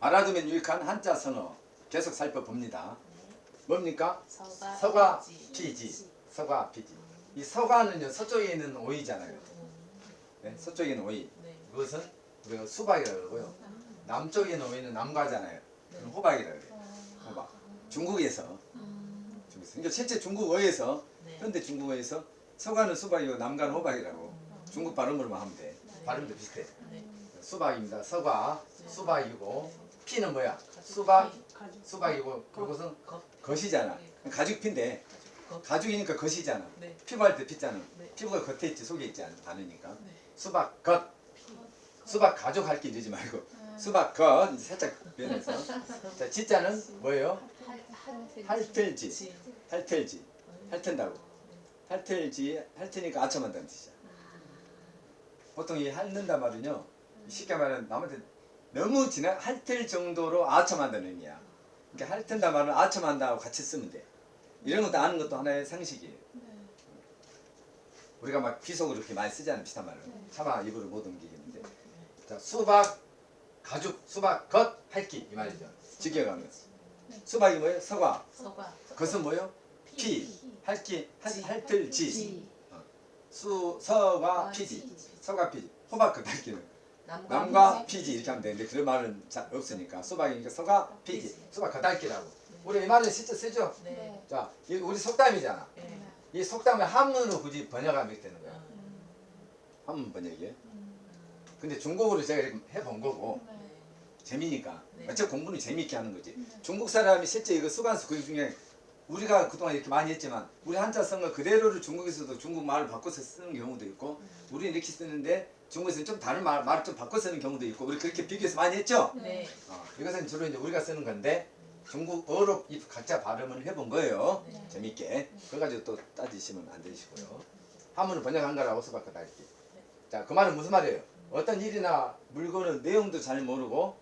알아두면 유익한 한자 선어 계속 살펴봅니다. 뭡니까? 서가. 피지. 서가 피지. 이 서가는요 서쪽에 있는 오이잖아요. 네, 서쪽에 있는 오이. 네. 이것은 우리가 수박이라고 그러고요. 남쪽에 있는 오이는 남과잖아요. 그럼 호박이라고 그래요. 호박. 중국에서 중국에서. 그러니까 실제 중국어에서 네. 현대 중국어에서 서가는 수박이고 남가는 호박이라고 중국 발음으로만 하면 돼. 발음도 비슷해. 네. 수박입니다. 서가 수박이고 피는 뭐야? 가죽 수박 피, 수박이고 그것은 겉, 겉이잖아. 네. 가죽피인데 겉. 가죽이니까 겉이잖아. 네. 피부할 때 피잖아. 네. 피부가 겉에 있지 속에 있지 않- 않으니까. 네. 수박 겉. 수박 가죽 할게 이러지 말고 수박 겉 이제 살짝 변해서. 자 지자는 뭐예요? 할틀지. 지. 할틀지. 할텐다고. 할틀지 할테니까 아첨한다는 뜻이야. 보통 이 핥는다 말은요. 쉽게 말하면 남한테 너무 지나 핥을 정도로 아첨한다는 의미야. 그러니까 핥는다 말은 아첨한다고 같이 쓰면 돼. 이런 것도 아는 것도 하나의 상식이에요. 우리가 막 귀속으로 이렇게 많이 쓰지 않은 비슷한 말을 차마 입으로 못 옮기겠는데. 자 수박 가죽 수박 겉 핥기 이 말이죠. 직역하면 수박이 뭐예요? 서과. 서가. 겉은 뭐예요? 피. 핥기 핥- 지. 핥을 지. 지. 수 서과 아, 피지. 지. 서과 피지. 호박 겉 핥기는 남과, 피지. 이렇게 하면 되는데 그런 말은 잘 없으니까 수박이니까 서과 피지. 피지. 수박 겉 핥기라고. 우리 이 말은 실제 쓰죠. 네. 자, 이 우리 속담이잖아. 네. 이 속담을 한문으로 굳이 번역하면 이렇게 되는 거야. 어, 한문 번역이에요. 근데 중국어로 제가 이렇게 해본 거고 재미니까. 네. 어차피 공부는 재미있게 하는 거지. 중국 사람이 실제 이거 수간수 그 중에 우리가 그동안 이렇게 많이 했지만 우리 한자 쓴거 그대로를 중국에서도 중국 말을 바꿔서 쓰는 경우도 있고 우리는 이렇게 쓰는데 중국에서는 좀 다른 말, 말을 좀 바꿔 쓰는 경우도 있고 우리 그렇게 비교해서 많이 했죠? 네. 어, 이것은 주로 이제 우리가 쓰는 건데 중국어로 이 각자 발음을 해본 거예요. 네. 재밌게. 그래가지고 또 따지시면 안 되시고요. 한문을 번역한 거라고 수밖에 다 이렇게. 자, 그 말은 무슨 말이에요? 어떤 일이나 물건의 내용도 잘 모르고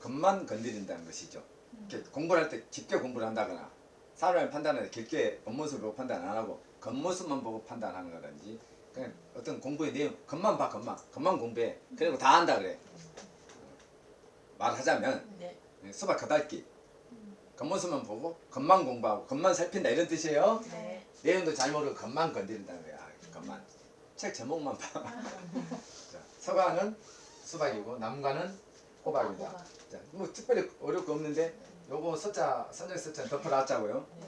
겉만 건드린다는 것이죠. 이렇게 공부를 할 때 깊게 공부를 한다거나 사람을 판단할 때 깊게 겉모습을 보고 판단 안 하고 겉모습만 보고 판단하는 거든지 그냥 어떤 공부의 내용 겉만 봐 겉만 겉만 공부해 그리고 다 안다 그래 말하자면 네. 네, 수박 겉핥기 겉모습만 보고 겉만 공부하고 겉만 살핀다 이런 뜻이에요 네. 내용도 잘 모르고 겉만 건드린다는 거야 겉만 책 제목만 봐 자, 서가는 수박이고 남가는 호박입니다 호박. 자, 뭐 특별히 어려울 거 없는데 요거 서자 선적 서자 덮어 놨자고요 네.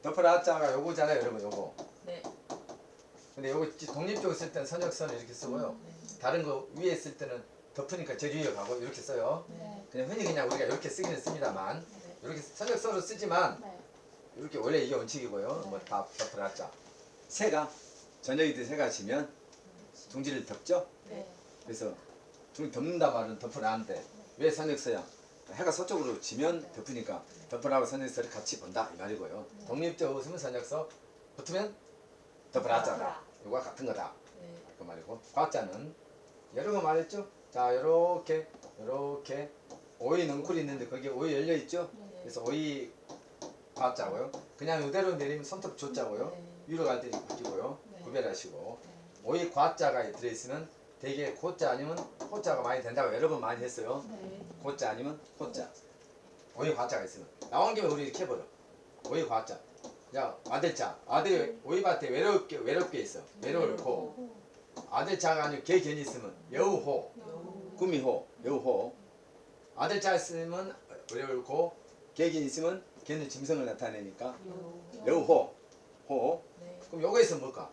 덮어 놨자가 요거잖아요 여러분 요거 네. 근데 요거 독립적으로 쓸 때는 선역선을 이렇게 쓰고요 네. 다른 거 위에 쓸 때는 덮으니까 제주에 가고 이렇게 써요 네. 그냥 흔히 그냥 우리가 이렇게 쓰기는 씁니다만 네. 이렇게 선역서로 쓰지만 이렇게 원래 이게 원칙이고요. 뭐다 덮어놨자. 새가 저녁이 때 새가 지면 둥지를 덮죠. 네. 그래서 둥 덮는다 말은 덮어놨는데 왜 선역서야? 해가 서쪽으로 지면 덮으니까 덮어라고 선역서를 같이 본다 이 말이고요. 독립적으로 쓰면 선역서 붙으면 덮어놨잖아. 이거와 같은 거다 네. 그 말이고 과자는 여러 거 말했죠. 자 요렇게 요렇게 오이 넝쿨이 있는데 거기에 오이 열려 있죠. 그래서 오이 과자고요. 그냥 이대로 내리면 손톱 조자고요. 네. 위로 갈 때 바뀌고요. 네. 구별하시고 오이 과자가 들어있으면 대개 고자 아니면 호자가 많이 된다고 여러 번 많이 했어요. 네. 고자 아니면 호자. 오이 과자가 있으면 나온 김에 우리 이렇게 해버려. 오이 과자. 야 아들 자 아들이 오이밭에 외롭게 외롭게 있어. 외로울 고 아들 자가 아니고 개 견이 있으면 여우호 여우. 구미호 여우호 아들 자 있으면 외로울 고 개견이 있으면 개는 짐승을 나타내니까. 여우호 호 네. 그럼 요거 있으면 뭘까?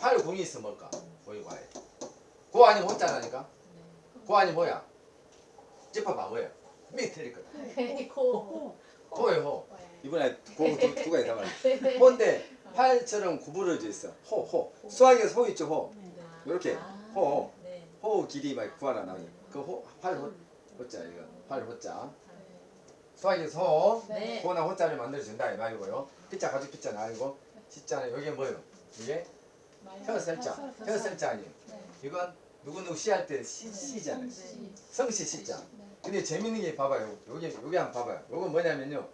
팔궁이 있으면 뭘까? 오이과에 고 아니면 호자라니까 네. 고 아니면 뭐야? 짚어봐 뭐예요? 밑에 거다 코. 호예요 호 이번에 고 두, 두 가지 다 말해 호인데 팔처럼 구부러져 있어 호호 수학에서 호 있죠 호 네. 요렇게 아, 호. 네. 호 길이 막 구하라 나오니 그호팔 호, 호자 이거 팔 호자 수학에서 호 네. 호나 호자를 만들어 준다 이 말이고요 피자 가죽 피자 아니고 시자는 여기 뭐예요? 이게 혀설자 혀설자 아니에요 이건 누구누구 씨할 때. 네. 성씨 씨자. 네. 근데 재밌는 게 봐봐요. 여기 여기 한번 봐봐요. 요건 뭐냐면요.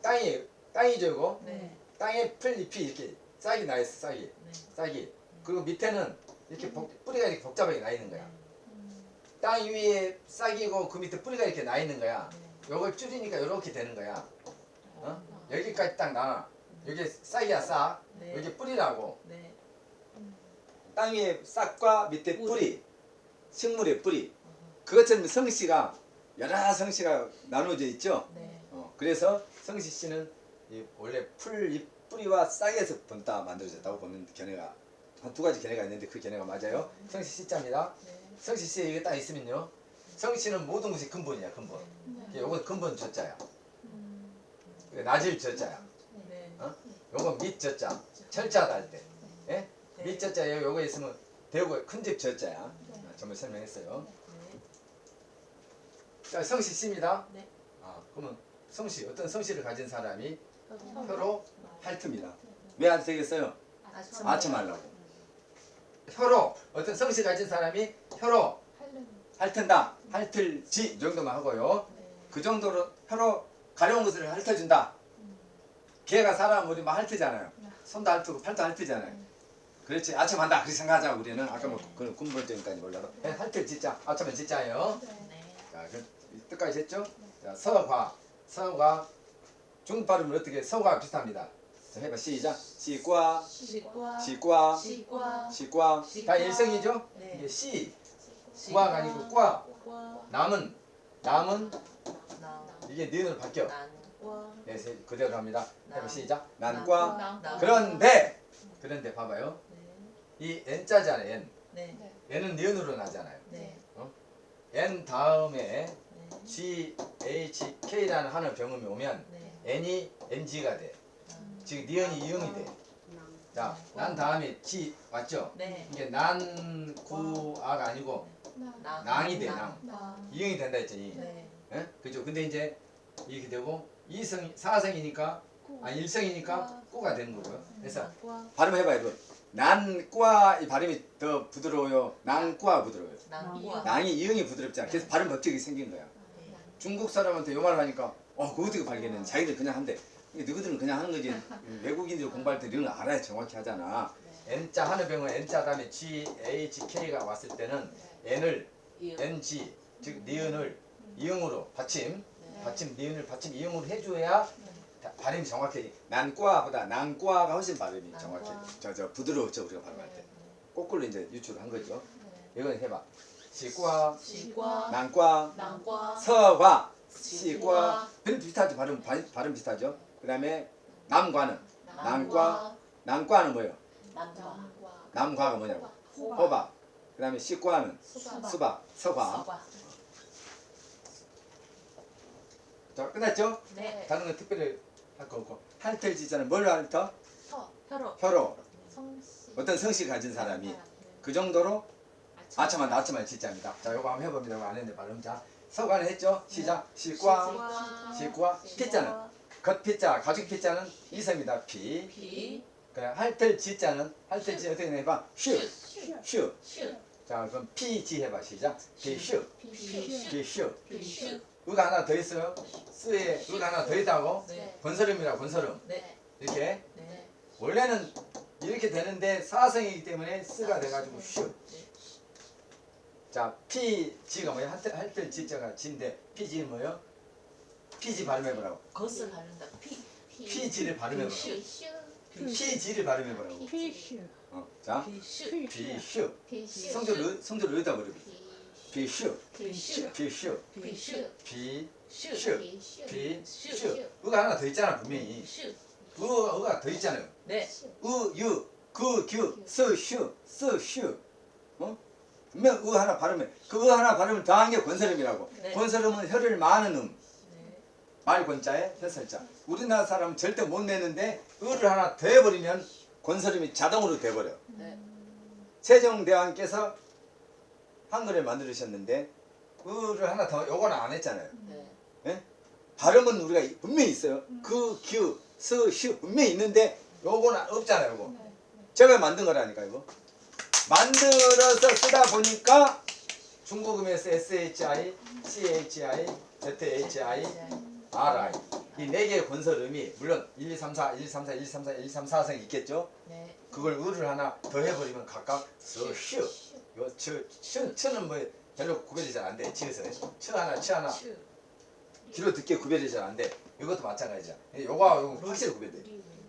땅이 땅이죠 이거. 네. 땅에 풀 잎이 이렇게 싹이 나 있어 싹이 네. 싹이. 그리고 밑에는 이렇게 복- 뿌리가 이렇게 복잡하게 나 있는 거야. 음. 땅 위에 싹이고 그 밑에 뿌리가 이렇게 나 있는 거야. 네. 요걸 줄이니까 이렇게 되는 거야. 어? 아. 여기까지 딱 나와. 여기 싹이야 싹. 네. 여기 뿌리라고. 네. 땅 위에 싹과 밑에 뿌리. 식물의 뿌리. 그것처럼 성씨가 여러 성씨가 나눠져 있죠. 네. 어, 그래서 성씨 씨는 이 원래 풀잎 뿌리와 싹에서 본따 만들어졌다고 보는 견해가 한 두 가지 견해가 있는데 그 견해가 맞아요. 성씨 씨자입니다. 네. 성씨 씨 이게 딱 있으면요. 성씨는 모든 것이 근본이야 근본. 네. 요건 근본 저자야. 음. 낮을 저자야. 네. 어? 요건 밑 저자. 철자다 할 때. 예? 네. 밑 저자에 요거 있으면 대고 큰집 저자야. 네. 아, 전부 설명했어요. 네. 자 성씨 씨입니다. 네. 아 그러면 성씨 어떤 성씨를 가진 사람이 혀로. 혀로 핥습니다. 왜 안 되겠어요? 아첨. 아첨하려고. 혀로 어떤 성씨 가진 사람이 혀로 핥은다. 핥을지 이 정도만 하고요. 네. 그 정도로 혀로 가려운 것을 핥아준다. 개가 사람 우리 막 핥으잖아요. 손도 핥고 팔도 핥으잖아요. 그렇지 아첨한다 그렇게 생각하자 우리는 아까 뭐 그런 군벌적인까지 몰라도 네, 핥을 진짜 아첨은 진짜예요. 네. 자, 그 뜻까지 했죠? 자, 서과, 서과 중국 발음은 어떻게 서과 비슷합니다. 자, 해봐 시작. 시과, 시과. 시과, 시과. 시과. 다. 일성이죠? 네. 이게 시, 과가 아니고 과. 과. 남은, 남은 나. 이게 니은으로 바뀌어. 네, 세- 그대로 합니다. 해봐 남. 시작. 난과. 그런데, 그런데 봐봐요. 네. 이 n자잖아요. n. 네. n은 니은으로 나잖아요. 네. n 다음에 네. g, h, k라는 하는 병음이 오면 네. n이 ng가 돼. 지금 니은이 이음이 돼. 자, 난 다음에 지 맞죠? 네. 이게 난, 구, 아가 아니고 나. 낭이 돼, 나. 낭. 이응이 된다 했지. 네. 예? 그죠? 근데 이제 이렇게 되고 이성, 사성이니까 아 일성이니까 꾸가 되는 거고요. 그래서 난과. 발음 해봐요. 이거. 난과 이 발음이 더 부드러워요. 난과 부드러워요. 난과. 낭이 이응이 부드럽잖아. 그래서 발음 버티기 생긴 거야. 네. 중국 사람한테 요 말을 하니까 어 그거 어떻게 발견했는 자기들 그냥 한대 너희들은 그냥 하는 거지. 외국인들 공부할 때 이런 거 알아야 정확히 하잖아. N자 하는 병은 N자 다음에 G, H, K가 왔을 때는 N을 이응. NG 즉 니은을 이응으로 받침. 네. 받침 니은을 받침 이응으로 해줘야 다- 발음이 정확해. 난과보다 난과가 훨씬 발음이. 정확해. 저 저 부드러웠죠 우리가 발음할 때. 거꾸로 이제 유출한 거죠. 이건 해봐. 시과 시과. 난과 난과. 서과. 시과. 발음 비슷하죠 발음 발- 발음 비슷하죠 그 다음에 남과는? 난과. 난과는 뭐예요? 난과. 남과가 뭐냐고? 호박. 그 다음에 시과는? 수박. 수박. 서과. 자 끝났죠? 네. 다른 건 특별히 할 거 없고. 할텔 지자는 뭘 핥어 혀로. 혀로. 성씨 어떤 성씨 가진 사람이 그 정도로 아첨한 아첨한 지자입니다. 자 요거 한번 해봅니다. 이거 안 했는데 발음 자 서과는 했죠? 시작. 시과. 시과. 피자는 겉피자 가죽 피자는 이성입니다. 피. 비. 그냥 할텔 지자는 할텔 지 어떻게 해봐? 슈 슈. 슈. 자 그럼 피지 해봐. 시작. 비슈. 비슈. 비슈. 비슈. 의가 하나 더 있어요? 쓰에 의가 하나 더 있다고? 네. 권설음이라 권설음 네. 이렇게? 네. 원래는 이렇게 되는데 사성이기 때문에 쓰가 돼가지고 슈. 자 피지가 뭐야 할때 할때 지자가 지인데 피지는 뭐예요? 피지 발음해보라고. 것을 바른다. 피. 피지를 발음해보라고. 비슈. 피지를 발음해보라고. 피슈 어, 자 비슈. 비슈. 피슈 성조를 성조를 여기다 버려. 비슈 비슈. 비슈 비슈. 비슈 슈. 피슈 비슈. 의가 하나 더 있잖아 분명히. 슈. 의 의가 더 있잖아요. 네. 우, 유, 그, 규, 스, 슈, 스, 슈. 어? 분명 의 하나 발음해. 그의 하나 발음을 더한 게 권설음이라고. 네. 권설음은 혀를 많은 음. 네. 말 권자에 혀설자. 우리나라 사람은 절대 못 내는데 의를 하나 더 해버리면 권설음이 자동으로 돼버려. 네. 세종대왕께서 한글을 만들으셨는데 의를 하나 더 요거는 안 했잖아요. 네. 발음은 우리가 분명히 있어요. 그, 규, 스, 슈 분명히 있는데 요거는 없잖아요. 요거. 제가 만든 거라니까 이거. 만들어서 쓰다 보니까 중국음에서 SHI, CHI, ZHI, RI 이 네 개의 건설음이 물론 1, 2, 3, 4, 1, 2, 3, 4, 1, 2, 3, 4, 1, 2, 3, 4성 있겠죠? 네. 그걸 을을 하나 더 해버리면 각각 서슈 요 치, 치, 치는 뭐 별로 구별이 잘 안 돼. 치에서 치 하나, 치 하나 슈. 귀로 듣게 구별이 잘 안 돼. 이것도 마찬가지야. 요거하고 요거 확실히 구별돼.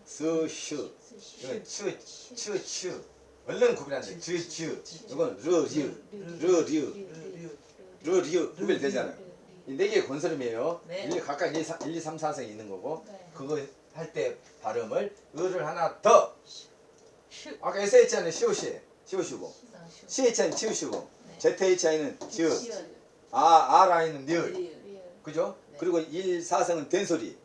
서슈 이건 치, 치, 치 얼른 구별 안 돼. 치, 치 이건 르, 류, 르, 류, 르, 류 구별되잖아. 이 네 개의 건설음이에요. 네. 일, 각각 1, 1, 2, 3, 4성이 있는 거고 네. 그거 할 때 발음을 을을 하나 더 슈. 아까 SHI는 시오시 시오시고 슈. CHI는 치우시고 네. ZHI는 지읒 시연. 아, RI는 니을. 그죠? 네. 그리고 1, 4성은 된소리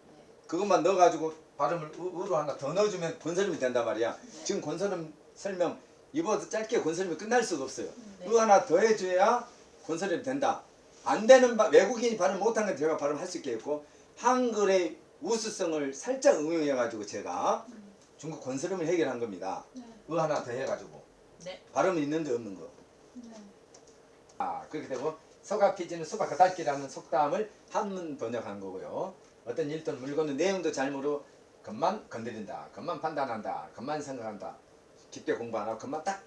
그것만 넣어가지고 발음을 으, 으로 하나 더 넣어주면 권설음이 된단 말이야 지금 권설음 설명 이보다 짧게 권설음이 끝날 수가 없어요 네. 으 하나 더 해줘야 권설음이 된다 안 되는 바, 외국인이 발음 못한 건 제가 발음할 수 있겠고 한글의 우수성을 살짝 응용해 가지고 제가 중국 권설음을 해결한 겁니다 으 하나 더 해가지고 네. 발음은 있는데 없는 거 아, 그렇게 되고 서가 피지는 수박 가닥기라는 속담을 한문 번역한 거고요. 어떤 일 또는 물건의 내용도 잘 모르고 것만 건드린다, 것만 판단한다, 것만 생각한다. 깊게 공부 안 하고 것만 딱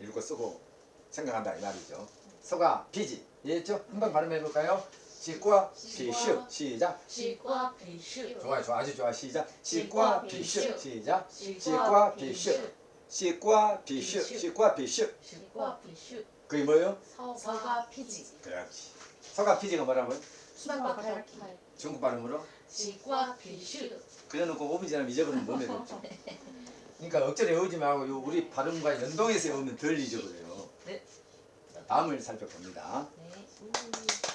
읽고 쓰고 생각한다 이 말이죠. 서가 피지 이해했죠? 한번 발음해 볼까요? 시과 피슈 시작. 시과 비슈. 좋아요, 좋아, 아주 좋아. 시작. 시과 피슈 시작. 피슈 비슈. 시과 피슈. 시과 피슈 시과 비슈. 그게 뭐예요? 서가 피지. 그렇지. 서가 피지가 뭐라고요? 수박 바탈기. 중국 발음으로 시과 비슈. 그래놓고 5분 지나면 잊어버리면 몸에 좋죠. 그러니까 억지로 외우지 말고 요 우리 발음과 연동해서 외우면 덜 잊어버려요. 네. 다음을 살펴봅니다. 네.